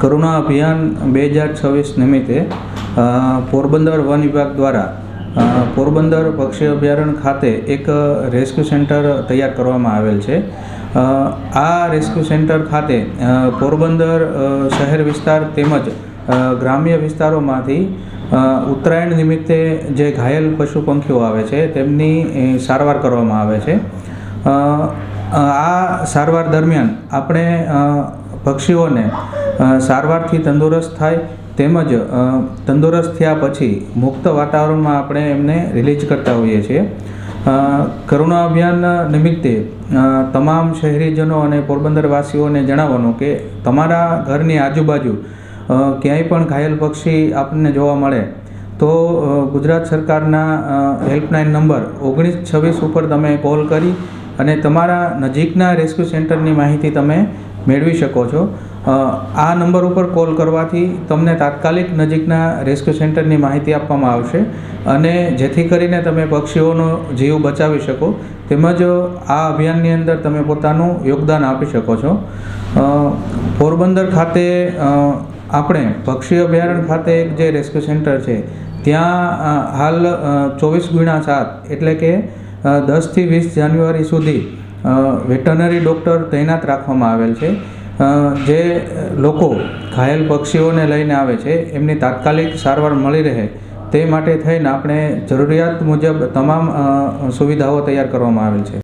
કરુણા અભિયાન બે હજાર છવ્વીસ નિમિત્તે પોરબંદર વન વિભાગ દ્વારા પોરબંદર પક્ષી અભયારણ્ય ખાતે એક રેસ્ક્યુ સેન્ટર તૈયાર કરવામાં આવેલ છે. આ રેસ્ક્યુ સેન્ટર ખાતે પોરબંદર શહેર વિસ્તાર તેમજ ગ્રામ્ય વિસ્તારોમાંથી ઉત્તરાયણ નિમિત્તે જે ઘાયલ પશુ પંખીઓ આવે છે, તેમની સારવાર કરવામાં આવે છે. આ સારવાર દરમિયાન આપણે પક્ષીઓને સારવારથી તંદુરસ્ત થાય તેમજ તંદુરસ્ત થયા પછી મુક્ત વાતાવરણમાં આપણે એમને રિલીઝ કરતા હોઈએ છીએ. કરુણા અભિયાન નિમિત્તે તમામ શહેરીજનો અને પોરબંદરવાસીઓને જણાવવાનું કે તમારા ઘરની આજુબાજુ ક્યાંય પણ ઘાયલ પક્ષી આપણને જોવા મળે, તો ગુજરાત સરકારના હેલ્પલાઇન નંબર ઓગણીસ છવ્વીસ ઉપર તમે કોલ કરી અને તમારા નજીકના રેસ્ક્યુ સેન્ટરની માહિતી તમે મેળવી શકો છો. આ નંબર ઉપર કોલ કરવાથી તમને તાત્કાલિક નજીકના રેસ્ક્યુ સેન્ટરની માહિતી આપવામાં આવશે અને જેથી કરીને તમે પક્ષીઓનો જીવ બચાવી શકો, તેમજ આ અભિયાનની અંદર તમે પોતાનું યોગદાન આપી શકો છો. પોરબંદર ખાતે આપણે પક્ષી અભયારણ્ય ખાતે એક જે રેસ્ક્યુ સેન્ટર છે, ત્યાં હાલ ચોવીસ ગુણા સાત એટલે કે દસથી વીસ જાન્યુઆરી સુધી વેટરનરી ડૉક્ટર તૈનાત રાખવામાં આવેલ છે. જે લોકો ઘાયલ પક્ષીઓને લઈને આવે છે, એમની તાત્કાલિક સારવાર મળી રહે તે માટે થઈને આપણે જરૂરિયાત મુજબ તમામ સુવિધાઓ તૈયાર કરવામાં આવેલ છે.